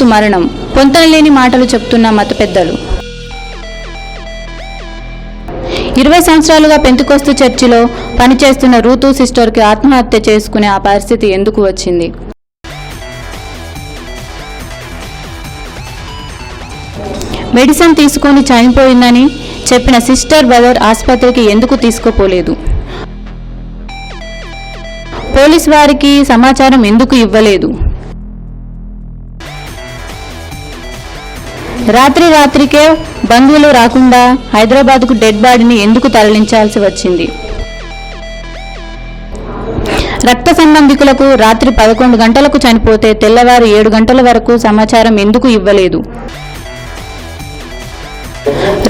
మరణం. పొంతనలేని మాటలు చెప్తున్న మత పెద్దలు. ఇరవై సంవత్సరాలుగా పెంతుకొస్తు చర్చిలో పనిచేస్తున్న రూతు సిస్టర్కి ఆత్మహత్య చేసుకునే ఆ పరిస్థితి ఎందుకు వచ్చింది? మెడిసిన్ తీసుకొని చనిపోయిందని చెప్పిన సిస్టర్ బ్రదర్ ఆసుపత్రికి ఎందుకు తీసుకుపోలేదు? పోలీస్ వారికి సమాచారం ఎందుకు ఇవ్వలేదు? రాత్రి రాత్రికే బంధువులు రాకుండా హైదరాబాద్కు డెడ్ బాడీని ఎందుకు తరలించాల్సి వచ్చింది? రక్త సంబంధికులకు రాత్రి పదకొండు గంటలకు చనిపోతే తెల్లవారు ఏడు గంటల వరకు సమాచారం ఎందుకు ఇవ్వలేదు?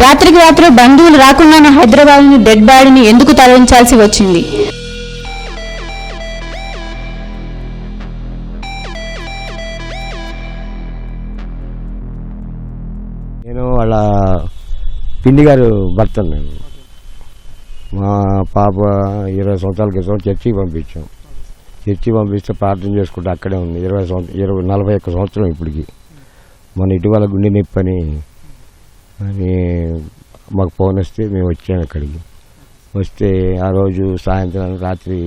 రాత్రికి రాత్రి బంధువులు రాకుండానే హైదరాబాద్ని డెడ్ బాడీని ఎందుకు తరలించాల్సి వచ్చింది? నేను వాళ్ళ పిండి గారు భర్త నేను. మా పాప ఇరవై సంవత్సరాల క్రితం చర్చికి పంపించాం. చర్చికి పంపిస్తే ప్రార్థన చేసుకుంటే అక్కడే ఉంది. ఇరవై సంవత్సరం ఇరవై నలభై ఒక్క సంవత్సరం ఇప్పటికి. మన ఇటీవల గుండె నొప్పి అని అని మాకు ఫోన్ వస్తే మేము వచ్చాము అక్కడికి. వస్తే ఆ రోజు సాయంత్రం రాత్రి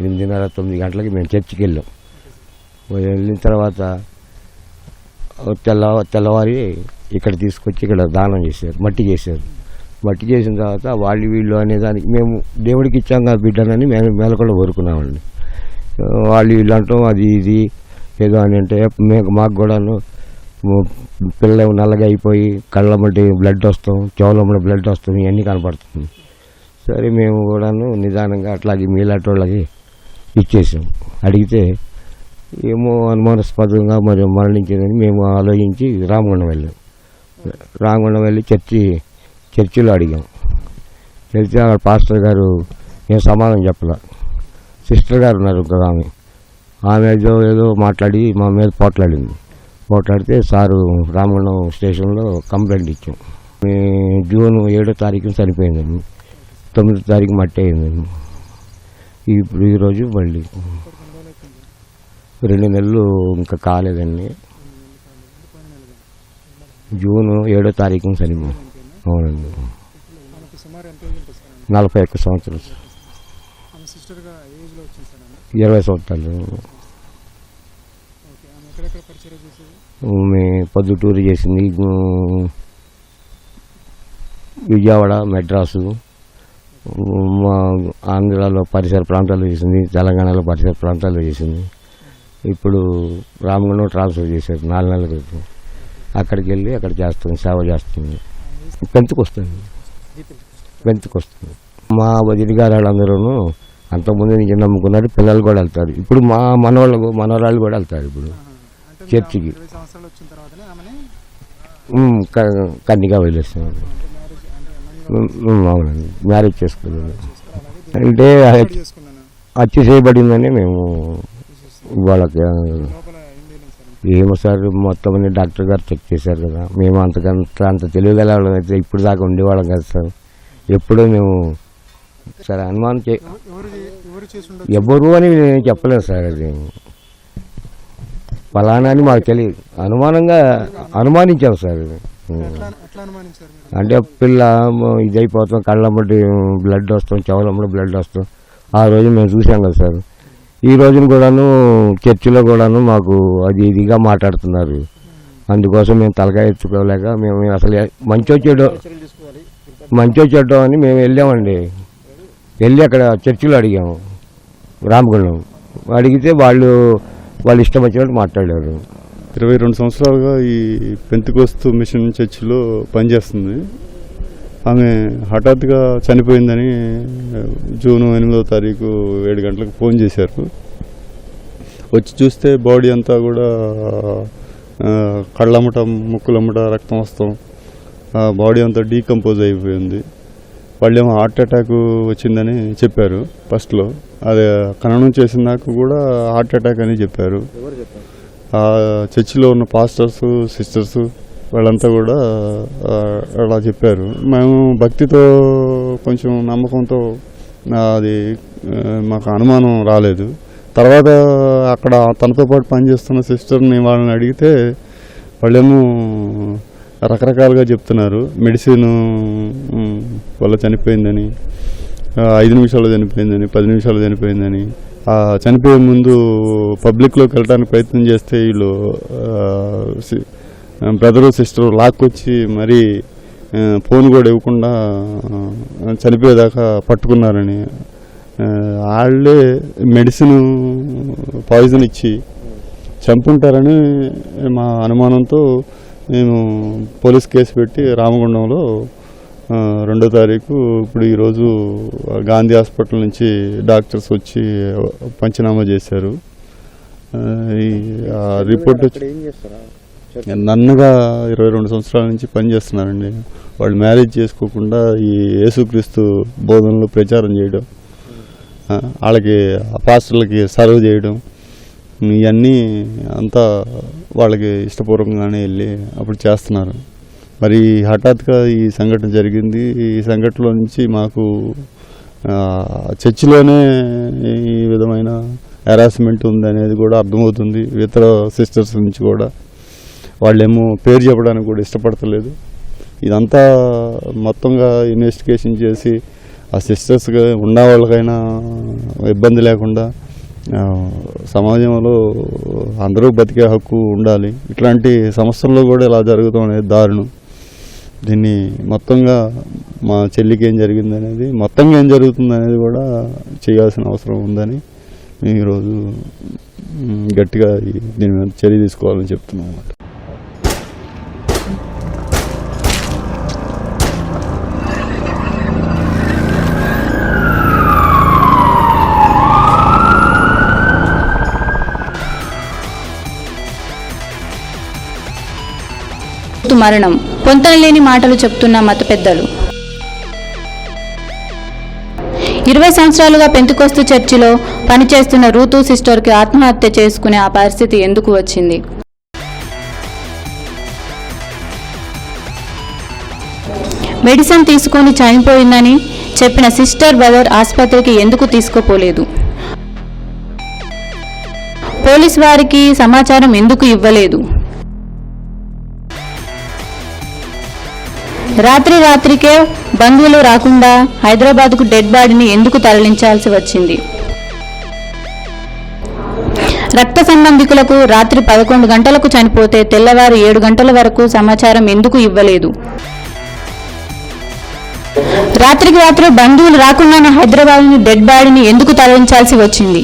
ఎనిమిదిన్నర తొమ్మిది గంటలకి మేము చర్చికి వెళ్ళాం. వెళ్ళిన తర్వాత తెల్ల తెల్లవారి ఇక్కడ తీసుకొచ్చి ఇక్కడ దానం చేశారు మట్టి చేశారు. మట్టి చేసిన తర్వాత వాళ్ళు వీళ్ళు అనే దానికి మేము దేవుడికి ఇచ్చాం కదా బిడ్డనని మేము మేలకుండా కోరుకున్నామండి. వాళ్ళు వీళ్ళు అంటాం అది ఇది ఏదో అని అంటే మేము మాకు కూడాను పిల్ల నల్లగా అయిపోయి కళ్ళ మట్టి బ్లడ్ వస్తాం చెవులమ్మడి బ్లడ్ వస్తాం ఇవన్నీ కనపడుతుంది. సరే మేము కూడాను నిదానంగా అట్లాగే మీలాంటి వాళ్ళకి ఇచ్చేసాం. అడిగితే ఏమో అనుమానాస్పదంగా మరి మరణించిందని మేము ఆలోచించి రామగుండం వెళ్ళాం. రామగుండం వెళ్ళి చర్చి చర్చిలో అడిగాం. చర్చి అక్కడ పాస్టర్ గారు నేను సమాధానం చెప్పలే. సిస్టర్ గారు ఉన్నారు ఒక ఆమె. ఆమె ఏదో ఏదో మాట్లాడి మా మీద పోట్లాడింది. పోట్లాడితే సారు రామగుండం స్టేషన్లో కంప్లైంట్ ఇచ్చాం. మీ జూన్ ఏడో తారీఖు చనిపోయిందండి. తొమ్మిదో తారీఖు మట్టి అయిందండి. ఇప్పుడు ఈరోజు మళ్ళీ. రెండు నెలలు ఇంకా కాలేదండి. జూన్ ఏడో తారీఖున చనిపో అవునండి. నలభై ఒక్క సంవత్సరాలు. ఇరవై సంవత్సరాలు. మీ పొద్దుటూరు చేసింది. విజయవాడ మెడ్రాసు మా ఆంధ్రాలో పరిసర ప్రాంతాలు చేసింది. తెలంగాణలో పరిసర ప్రాంతాలు చేసింది. ఇప్పుడు రామగుండం ట్రాన్స్ఫర్ చేశారు నాలుగు నెలల క్రితం. అక్కడికి వెళ్ళి అక్కడ చేస్తుంది సేవ చేస్తుంది. పెంచుకొస్తుంది పెంచుకొస్తుంది మా వదిలి గారు వాళ్ళందరూ అంతకుముందు నుంచి నమ్ముకున్నారు పిల్లలు కూడా వెళ్తారు. ఇప్పుడు మా మనవాళ్ళు మనవరాళ్ళు కూడా వెళ్తారు ఇప్పుడు చర్చికి. కన్నిగా వదిలేస్తున్నారు. అవునండి. మ్యారేజ్ చేసుకున్నాను. అంటే హత్య చేయబడిందని మేము వాళ్ళకి ఆ, సార్ ఏమో సార్ మొత్తం అన్ని డాక్టర్ గారు చెక్ చేశారు కదా. మేము అంతకంత అంత తెలివిగల వాళ్ళం అయితే ఇప్పుడు దాకా ఉండేవాళ్ళం కదా సార్. ఎప్పుడూ మేము సార్ అనుమానం చే ఎవరు అని నేను చెప్పలేదు సార్ అది. ఫలానా అని మాకు తెలియదు. అనుమానంగా అనుమానించాం సార్ అది. అంటే పిల్ల ఇది ఇదైపోతాం కళ్ళమ్మటి బ్లడ్ వస్తాం చెవులమ్మటి బ్లడ్ వస్తాం. ఆ రోజు మేము చూసాం కదా సార్. ఈ రోజున కూడాను చర్చిలో కూడాను మాకు అది ఇదిగా మాట్లాడుతున్నారు. అందుకోసం మేము తలకాయ ఎత్తుకోలేక మేము అసలు ఏ- మంచో చెడో మంచో అని మేము వెళ్ళామండి. వెళ్ళి అక్కడ చర్చిలో అడిగాము. రామగుండం. అడిగితే వాళ్ళు వాళ్ళు ఇష్టం వచ్చినట్టు మాట్లాడారు. ఇరవై రెండు సంవత్సరాలుగా ఈ పెంతుకోస్తు మిషన్ చర్చిలో పనిచేస్తుంది. ఆమె హఠాత్తుగా చనిపోయిందని జూన్ ఎనిమిదో తారీఖు ఏడు గంటలకు ఫోన్ చేశారు. వచ్చి చూస్తే బాడీ అంతా కూడా కళ్ళమ్మట ముక్కులమ్మట రక్తం వస్తాం. బాడీ అంతా డీకంపోజ్ అయిపోయింది. వాళ్ళేమో హార్ట్ అటాక్ వచ్చిందని చెప్పారు ఫస్ట్లో. అది ఖననం చేసినాక కూడా హార్ట్ అటాక్ అని చెప్పారు? ఆ చర్చిలో ఉన్న పాస్టర్స్ సిస్టర్స్ వాళ్ళంతా కూడా అలా చెప్పారు. మేము భక్తితో కొంచెం నమ్మకంతో అది మాకు అనుమానం రాలేదు. తర్వాత అక్కడ తనతో పాటు పనిచేస్తున్న సిస్టర్ని వాళ్ళని అడిగితే వాళ్ళేమో రకరకాలుగా చెప్తున్నారు. మెడిసిన్ వల్ల చనిపోయిందని ఐదు నిమిషాలు చనిపోయిందని పది నిమిషాలు చనిపోయిందని చనిపోయే ముందు పబ్లిక్లోకి వెళ్ళడానికి ప్రయత్నం చేస్తే వీళ్ళు బ్రదరు సిస్టర్ లాక్కొచ్చి మరీ ఫోన్ కూడా ఇవ్వకుండా చనిపోయేదాకా పట్టుకున్నారని వాళ్ళే మెడిసిన్ పాయిజన్ ఇచ్చి చంపుంటారని మా అనుమానంతో మేము పోలీస్ కేసు పెట్టి రామగుండంలో రెండో తారీఖు ఇప్పుడు ఈరోజు గాంధీ హాస్పిటల్ నుంచి డాక్టర్స్ వచ్చి పంచనామా చేశారు. ఈ రిపోర్ట్ వచ్చి నన్నుగా ఇరవై రెండు సంవత్సరాల నుంచి పనిచేస్తున్నారండి వాళ్ళు మ్యారేజ్ చేసుకోకుండా ఈ యేసుక్రీస్తు బోధనలు ప్రచారం చేయడం ఆ, వాళ్ళకి పాస్టర్లకి సర్వ్ చేయడం ఇవన్నీ అంతా వాళ్ళకి ఇష్టపూర్వకంగానే వెళ్ళి అప్పుడు చేస్తున్నారు. మరి హఠాత్తుగా ఈ సంఘటన జరిగింది. ఈ సంఘటనలో నుంచి మాకు చర్చిలోనే ఈ విధమైన హెరాస్మెంట్ ఉంది అనేది కూడా అర్థమవుతుంది. ఇతర సిస్టర్స్ నుంచి కూడా. వాళ్ళేమో పేరు చెప్పడానికి కూడా ఇష్టపడతలేదు. ఇదంతా మొత్తంగా ఇన్వెస్టిగేషన్ చేసి ఆ సిస్టర్స్గా ఉన్న వాళ్ళకైనా ఇబ్బంది లేకుండా సమాజంలో అందరూ బతికే హక్కు ఉండాలి. ఇట్లాంటి సమస్యల్లో కూడా ఇలా జరుగుతాం అనేది దారుణం. దీన్ని మొత్తంగా మా చెల్లికి ఏం జరిగింది అనేది మొత్తంగా ఏం జరుగుతుంది అనేది కూడా చేయాల్సిన అవసరం ఉందని మేము ఈరోజు గట్టిగా దీని మీద చర్య తీసుకోవాలని చెప్తున్నాం అన్నమాట. మరణం. పొంతనలేని మాటలు చెప్తున్న మత పెద్దలు. ఇరవై సంవత్సరాలుగా పెంతుకొస్తు చర్చిలో పనిచేస్తున్న రూతు సిస్టర్కి ఆత్మహత్య చేసుకునే ఆ పరిస్థితి ఎందుకు వచ్చింది? మెడిసిన్ తీసుకొని చనిపోయిందని చెప్పిన సిస్టర్ బ్రదర్ ఆసుపత్రికి ఎందుకు తీసుకుపోలేదు? పోలీస్ వారికి సమాచారం ఎందుకు ఇవ్వలేదు? రాత్రి రాత్రికే బంధువులు రాకుండా హైదరాబాద్కు డెడ్ బాడీని ఎందుకు తరలించాల్సి వచ్చింది? రక్త సంబంధికులకు రాత్రి పదకొండు గంటలకు చనిపోతే తెల్లవారు ఏడు గంటల వరకు సమాచారం ఎందుకు ఇవ్వలేదు? రాత్రికి రాత్రి బంధువులు రాకుండానే హైదరాబాద్ని డెడ్ బాడీని ఎందుకు తరలించాల్సి వచ్చింది?